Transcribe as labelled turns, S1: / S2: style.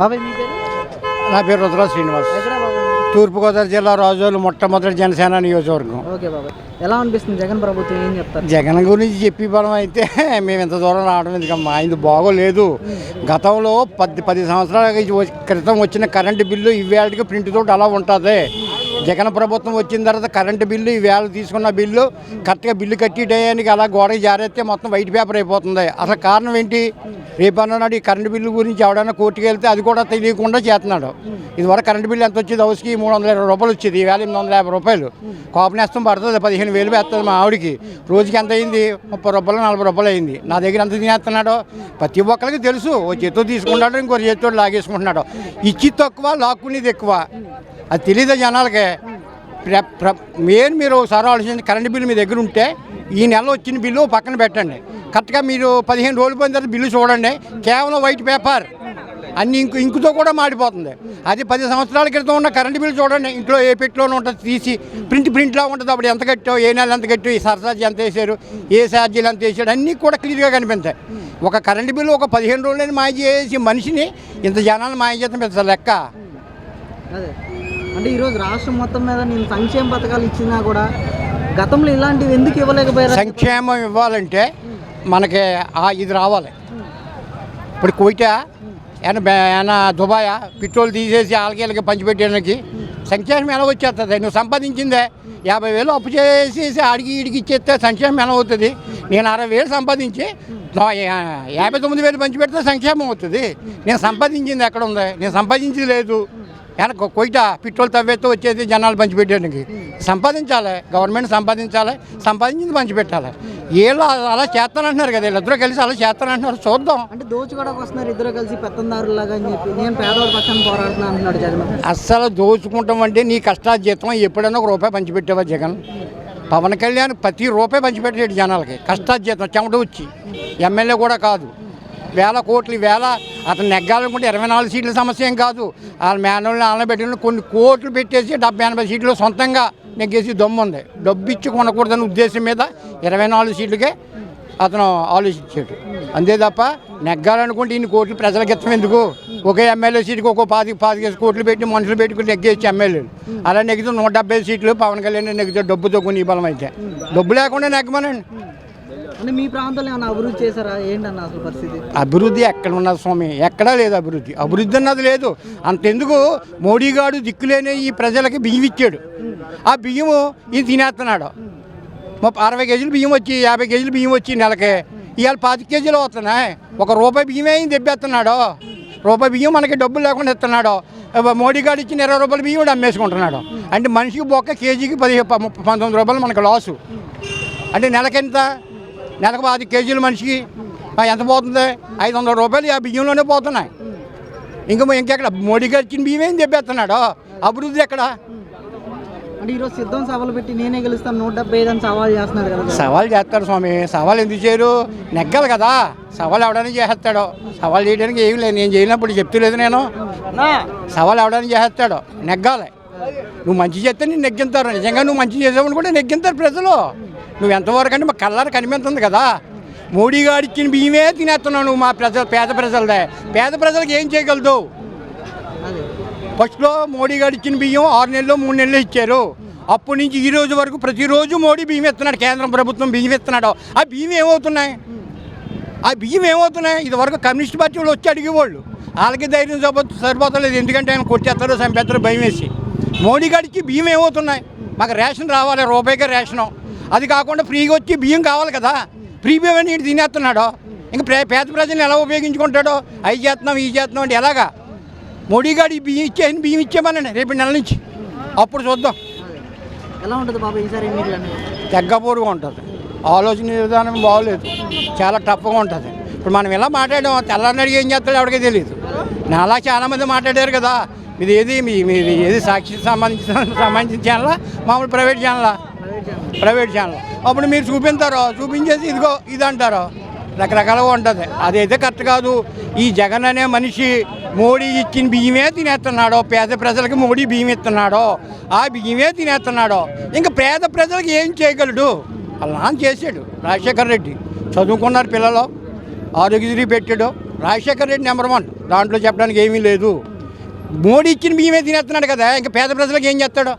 S1: బాబాయ్ మీ పేరు?
S2: నా పేరు రుద్ర శ్రీనివాస్.
S1: ఎక్కడ బాబాయ్?
S2: తూర్పుగోదావరి జిల్లా రాజోలు మొట్టమొదటి జనసేన నియోజకవర్గం.
S1: ఓకే బాబాయ్. ఎలా అనిపిస్తుంది జగన్ ప్రభుత్వం? ఏం చెప్తారు?
S2: జగన్ గురించి చెప్పి బలం అయితే మేము ఇంత దూరం రావడం ఎందుకమ్మా? ఆయన బాగోలేదు. గతంలో పది పది సంవత్సరాల క్రితం వచ్చిన కరెంటు బిల్లు ఇవేళకి ప్రింట్ తోటి అలా ఉంటుంది. జగన్ ప్రభుత్వం వచ్చిన తర్వాత కరెంటు బిల్లు ఈవేళ తీసుకున్న బిల్లు కరెక్ట్గా బిల్లు కట్టి టయానికి అలా గోడకి జారేస్తే మొత్తం వైట్ పేపర్ అయిపోతుంది. అసలు కారణం ఏంటి? రేపు అన్నాడు ఈ కరెంటు బిల్లు గురించి ఎవడైనా కోర్టుకి వెళ్తే అది కూడా తెలియకుండా చేస్తున్నాడు. ఇదివరకు కరెంటు బిల్లు ఎంత వచ్చేది? హౌస్కి మూడు వందల ఇరవై రూపాయలు వచ్చేది. ఈవేళ ఎనిమిది వందల యాభై రూపాయలు. కోపనేస్తం పడుతుంది. పదిహేను వేలు వేస్తుంది మా ఆవిడకి. రోజుకి ఎంత అయింది? ముప్పై రూపాయలు నలభై రూపాయలు అయింది. నా దగ్గర ఎంత తినేస్తున్నాడు? ప్రతి ఒక్కరికి తెలుసు. ఓ చేతితో తీసుకుంటాడు ఇంకో చేతితో లాగేసుకుంటున్నాడు. ఇచ్చి తక్కువ లాక్కునేది ఎక్కువ. అది తెలియదు జనాలకే? మెయిన్ మీరు ఒకసారి ఆలోచించండి కరెంటు బిల్లు మీ దగ్గర ఉంటే ఈ నెల వచ్చిన బిల్లు పక్కన పెట్టండి. కరెక్ట్గా మీరు పదిహేను రోజులు పోయిన తర్వాత బిల్లు చూడండి. కేవలం వైట్ పేపర్. అన్ని ఇంకు ఇంకుతో కూడా మాడిపోతుంది. అది పది సంవత్సరాల క్రితం ఉన్న కరెంటు బిల్లు చూడండి. ఇంట్లో ఏ పెట్టిలోనే ఉంటుంది తీసి ప్రింట్ ప్రింట్లా ఉంటుంది. అప్పుడు ఎంత కట్టావు ఏ నెల ఎంత కట్టావు ఈ సర్చార్జీ ఎంత వేసారు ఏ ఛార్జీలు ఎంత వేసాడు అన్నీ కూడా క్లియర్గా కనిపిస్తాయి. ఒక కరెంటు బిల్లు ఒక పదిహేను రోజులని మాయ చేసి మనిషిని ఇంత జనాలు మాయ చేస్తాం పెద్ద లెక్క.
S1: అదే. అంటే ఈరోజు రాష్ట్రం మొత్తం మీద నేను సంక్షేమ పథకాలు ఇచ్చినా కూడా గతంలో ఇలాంటివి ఎందుకు ఇవ్వలేకపోయారు?
S2: సంక్షేమం ఇవ్వాలంటే మనకి ఆ ఇది రావాలి. ఇప్పుడు కోయిటా ఏమైనా బే- పెట్రోల్ తీసేసి ఆలకేళ్ళకి పంచిపెట్టడానికి సంక్షేమం ఎలా వచ్చేస్తుంది నువ్వు సంపాదించిందే యాభై వేలు అప్పు చేసేసి అడిగి ఇడిగి ఇచ్చేస్తే సంక్షేమం ఎలా అవుతుంది? నేను అరవై వేలు సంపాదించి యాభై తొమ్మిది వేలు పంచిపెడితే సంక్షేమం అవుతుంది. నేను సంపాదించింది ఎక్కడ ఉంది? నేను సంపాదించింది లేదు. వెనక కొయిట పెట్రోల్ తవ్వేస్తే వచ్చేది జనాలు పంచిపెట్టడానికి సంపాదించాలి. గవర్నమెంట్ సంపాదించాలి. సంపాదించింది పంచిపెట్టాలి వీళ్ళు అలా చేస్తానంటున్నారు కదా. వీళ్ళిద్దరూ కలిసి అలా చేస్తానంటున్నారు. చూద్దాం.
S1: అంటే దోచుకోవడానికి వస్తున్నారు. ఇద్దరు కలిసి పెత్తందారులాగా అని చెప్పి. నేను పేదవాడి పక్షాన్ని పోరాడుతున్నా అంటున్నాడు జగన్.
S2: అస్సలు దోచుకుంటాం అంటే నీ కష్టార్జితం ఎప్పుడైనా ఒక రూపాయి పంచిపెట్టావా జగన్? పవన్ కళ్యాణ్ ప్రతి రూపాయి పంచిపెట్టాడు జనాలకి. కష్టార్జితం చెమట వచ్చి. ఎమ్మెల్యే కూడా కాదు. వేల కోట్లు వేల అతను నెగ్గాలనుకుంటే ఇరవై నాలుగు సీట్ల సమస్య ఏం కాదు. వాళ్ళ మేనోళ్ళని వాళ్ళని పెట్టిన కొన్ని కోట్లు పెట్టేసి డెబ్బై ఎనభై సీట్లు సొంతంగా నెగ్గేసి దమ్ము ఉంది. డబ్బు ఇచ్చి కొనకూడదనే ఉద్దేశం మీద ఇరవై నాలుగు సీట్లకే అతను ఆలోచించాడు. అంతే తప్ప నెగ్గాలనుకుంటే ఇన్ని కోట్లు ప్రజలకు గిత్తం ఎందుకు? ఒకే ఎమ్మెల్యే సీటుకి ఒక్కో పాతి పాతికేసి కోట్లు పెట్టి మనుషులు పెట్టుకుని నెగ్గేసి ఎమ్మెల్యేలు. అలా నెగ్గితే నూట డెబ్బై సీట్లు పవన్ కళ్యాణ్ నెగ్గితే డబ్బుతో కొన్ని బలం అయితే. డబ్బు లేకుండా నెగ్గమనండి.
S1: అంటే మీ ప్రాంతంలో ఏమైనా అభివృద్ధి చేశారా? ఏంటన్న అసలు పరిస్థితి?
S2: అభివృద్ధి ఎక్కడ ఉన్నది స్వామి? ఎక్కడా లేదు అభివృద్ధి. అభివృద్ధి అన్నది లేదు. అంతెందుకు మోడీ గారు దిక్కులేని ఈ ప్రజలకి బియ్యం ఇచ్చాడు. ఆ బియ్యము ఈయన తినేస్తున్నాడు. అరవై కేజీలు బియ్యం వచ్చి యాభై కేజీలు బియ్యం వచ్చి నెలకి. ఇవాళ పాతి కేజీలు వస్తున్నాయి ఒక రూపాయి బియ్యమే ఈయన దెబ్బేస్తున్నాడు. రూపాయి బియ్యం మనకి డబ్బులు లేకుండా ఇస్తున్నాడు. మోడీ గారు ఇచ్చిన ఇరవై రూపాయల బియ్యం కూడా అమ్మేసుకుంటున్నాడు. అంటే మనిషికి బొక్క కేజీకి పది పంతొమ్మిది రూపాయలు మనకు లాసు అంటే నెలకెంత నెలకు పది కేజీలు మనిషికి. ఎంత పోతుంది? ఐదు వందల రూపాయలు ఆ బియ్యంలోనే పోతున్నాయి. ఇంకా మ- ఇంకెక్కడ? మోడీ గారు ఇచ్చిన బియ్యం ఏం చెప్పేస్తున్నాడు అభివృద్ధి ఎక్కడ?
S1: అంటే ఈరోజు సిద్ధం సభలు పెట్టి నేనే గెలుస్తాను నూట డెబ్బై ఐదు అని సవాల్ చేస్తున్నాడు కదా.
S2: సవాల్ చేస్తాడు స్వామి. సవాల్ ఎందుకు చేయరు? నెగ్గాలి కదా. సవాల్ ఎవడని చేసేస్తాడు. సవాల్ చేయడానికి ఏం లేదు. నేను చేయనప్పుడు చెప్తలేదు నేను. సవాల్ ఎవడని చేసేస్తాడు. నెగ్గాలి. నువ్వు మంచి చేస్తే నేను నెగ్గింతారు. నిజంగా నువ్వు మంచి చేసావు కూడా నెగ్గింతారు ప్రజలు. నువ్వు ఎంతవరకు అంటే మా కళ్ళారు కనిపిస్తుంది కదా. మోడీ గారు ఇచ్చిన బియ్యమే తినేస్తున్నావు నువ్వు మా ప్రజలు పేద ప్రజలదే. పేద ప్రజలకు ఏం చేయగలదు? ఫస్ట్లో మోడీ గారు ఇచ్చిన బియ్యం ఆరు నెలలు మూడు నెలలు ఇచ్చారు. అప్పటి నుంచి ఈ రోజు వరకు ప్రతిరోజు మోడీ బియ్యం ఇస్తున్నాడు కేంద్రం ప్రభుత్వం బియ్యం ఇస్తున్నాడు ఆ బియ్యం ఏమవుతున్నాయి? ఆ బియ్యం ఏమవుతున్నాయి? ఇది వరకు కమ్యూనిస్ట్ పార్టీ వాళ్ళు వచ్చి అడిగేవాళ్ళు. వాళ్ళకి ధైర్యం సరిపో సరిపోతలేదు. ఎందుకంటే ఆయన కొట్టేస్తారు చంపేస్తారు భయం వేసి. మోడీ గారికి బియ్యం ఏమవుతున్నాయి? మాకు రేషన్ రావాలి రూపాయికే రేషను. అది కాకుండా ఫ్రీగా వచ్చి బియ్యం కావాలి కదా. ఫ్రీ బియ్యం అని తినేస్తున్నాడు. ఇంకా ప్రే పేద ప్రజలను ఎలా ఉపయోగించుకుంటాడో? అవి చేస్తున్నాం ఇవి చేస్తున్నాం అంటే ఎలాగా? మోడీ గారు ఈ బియ్యం ఇచ్చే బియ్యం ఇచ్చేమనండి రేపు నెల నుంచి. అప్పుడు చూద్దాం.
S1: ఎలా ఉంటుంది బాబా ఈసారి
S2: తెగ్గపూరుగా ఉంటుంది. ఆలోచన విధానం బాగోలేదు. చాలా టఫ్గా ఉంటుంది. ఇప్పుడు మనం ఇలా మాట్లాడాం తెల్లారినడికి ఏం చేస్తాడో ఎవరికీ తెలియదు నాలా చాలామంది మాట్లాడారు కదా. ఇది ఏది? మీ మీది ఏది సాక్షి సంబంధించిన సంబంధించిన ఛానలా మామూలు ప్రైవేట్ ఛానలా ప్రైవేట్ ఛానల్ అప్పుడు మీరు చూపించారో. చూపించేసి ఇదిగో ఇది అంటారో రకరకాలుగా ఉంటుంది. అదైతే కరెక్ట్ కాదు. ఈ జగన్ అనే మనిషి మోడీ ఇచ్చిన బియ్యమే తినేస్తున్నాడో పేద ప్రజలకు మోడీ బియ్యం ఇస్తున్నాడో ఆ బియ్యమే తినేస్తున్నాడో ఇంకా పేద ప్రజలకు ఏం చేయగలడు? అలా చేశాడు. రాజశేఖర్ రెడ్డి చదువుకున్నారు పిల్లలు. ఆరోగ్యశ్రీ పెట్టాడు. Rajasekhar Reddy number one. దాంట్లో చెప్పడానికి ఏమీ లేదు. మోడీ ఇచ్చిన బియ్యమే తినేస్తున్నాడు కదా ఇంకా పేద ప్రజలకు ఏం చేస్తాడు?